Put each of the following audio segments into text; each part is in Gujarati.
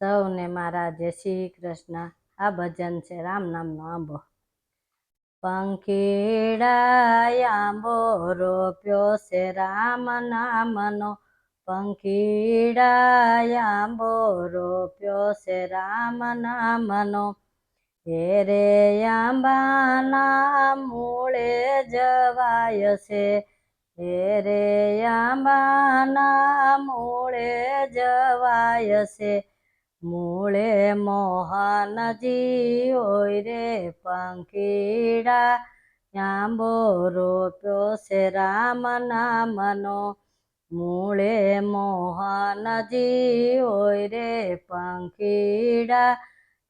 સૌને મારા જય શ્રી કૃષ્ણ. આ ભજન છે રામ નામનો આંબો. પંખીડા આંબો રોપ્યો છે રામ નામનો. પંખીડા આંબો રોપ્યો છે રામ નામનો. હેરે આંબાના મૂળે જવાય છે. હેરે આંબાના મૂળે જવાય છે. મૂળે મોહનજી ઓય રે પંખીડા, યાંબો રોપ્યો છે રામ નામનો. મૂળે મોહનજી ઓય રે પંખીડા,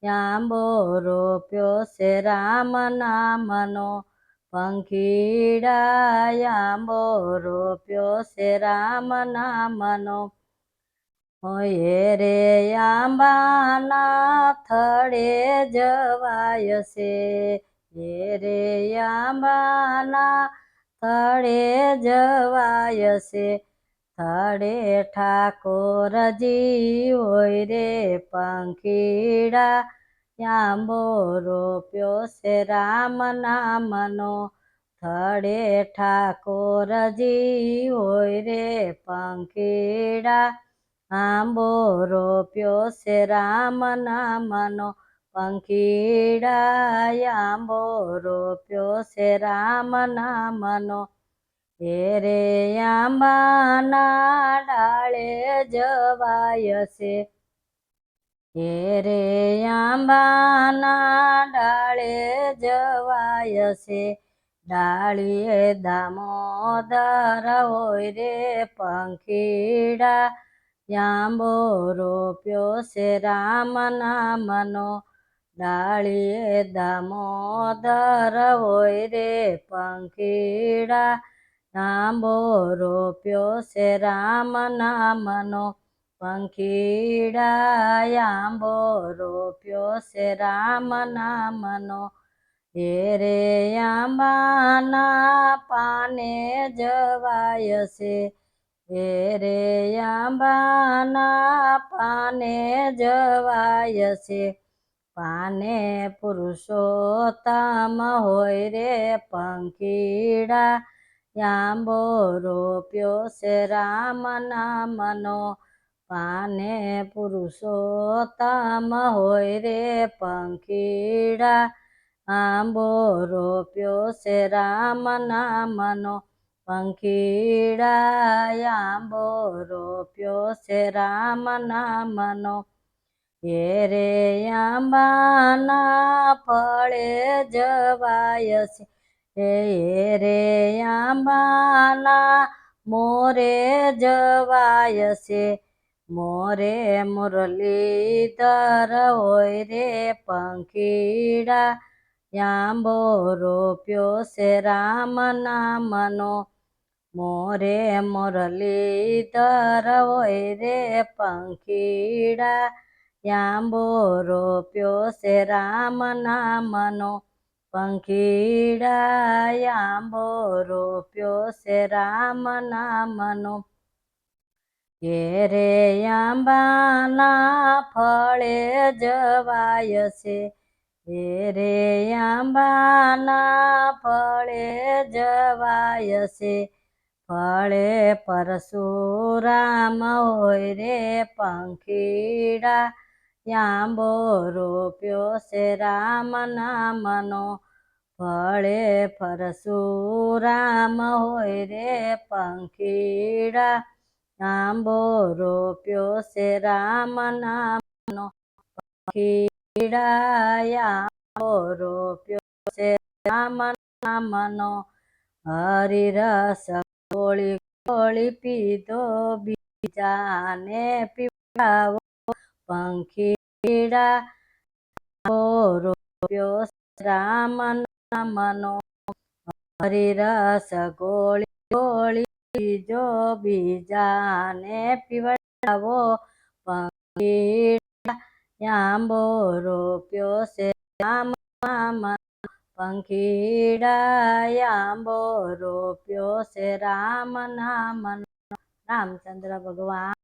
યાંબો રોપ્યો છે રામ નામનો. પંખીડા, યાંબો રોપ્યો છે રામ નામનો. ઓયે રે આંબાના થડે જવાય છે. હે રે આંબાના થડે જવાય છે. થડે ઠાકોરજી હોય રે પંખીડા આંબો રોપ્યો છે રામ નામનો. થડે ઠાકોરજી હોય રે પંખીડા આંબો રોપ્યો છે રામ નામનો પંખીડાય આંબો રોપ્યો છે રામ નામનો. રે આંબાના ડાળે જવાય છે. રે આંબાના ડાળે જવાય છે. ડાળીએ દામોદર હોય રે પંખીડા આંબો રોપ્યો છે રામ નામનો. ડાળીએ દામોદર હોય રે પંખીડા. આંબો રોપ્યો છે રામ નામનો. પંખીડા આંબો રોપ્યો છે રામ નામનો. રે આંબાના પાને જવાય છે. રે આંબાના પાને જવાય છે. પાને પુરુષોત્તમ હોય રે પંખીડા આંબો રોપ્યો છે રામ નામનો પાને પુરુષોત્તમ હોય રે પંખીડા આંબો રોપ્યો છે રામ નામનો પંખીડા આંબો રોપ્યો છે રામ નામનો. એ રે આંબાના ફળે જવાય છે. એ રે આંબાના મોરે જવાય છે. મોરે મુરલીધર હોય રે પંખીડા યાંબો રોપ્યો છે રામ નામનો. મોરે મુરલીધર હોય રે પંખીડા, યાંબો રોપ્યો છે રામ નામનો. પંખીડા, યાંબો રોપ્યો છે રામ નામનો. ઘેરે આંબાના ફળે જવાય છે ઘેરે આંબાના ફળે જવાય છે. ફળે પરશુરામ હોય રે પંખીડા. યાંબો રોપ્યો છે રામ નામનો. ફળે પરશુરામ હોય રે પંખીડા. આંબો રોપ્યો છે રામ નામનો. પંખીડા રોપ્યો છે રામ નામનો. હરિરસ ગોળી ગોળી પીધો, બીજાને પીવડાવો. પંખીડા રોપ્યો રામ નામનો હરિરસ ગોળી ગોળી જો બીજાને પીવડાવો. પંખીડા આંબો રોપ્યો છે રામ નામનો પંખીડા આંબો રોપ્યો છે રામ નામ રામચંદ્ર ભગવાન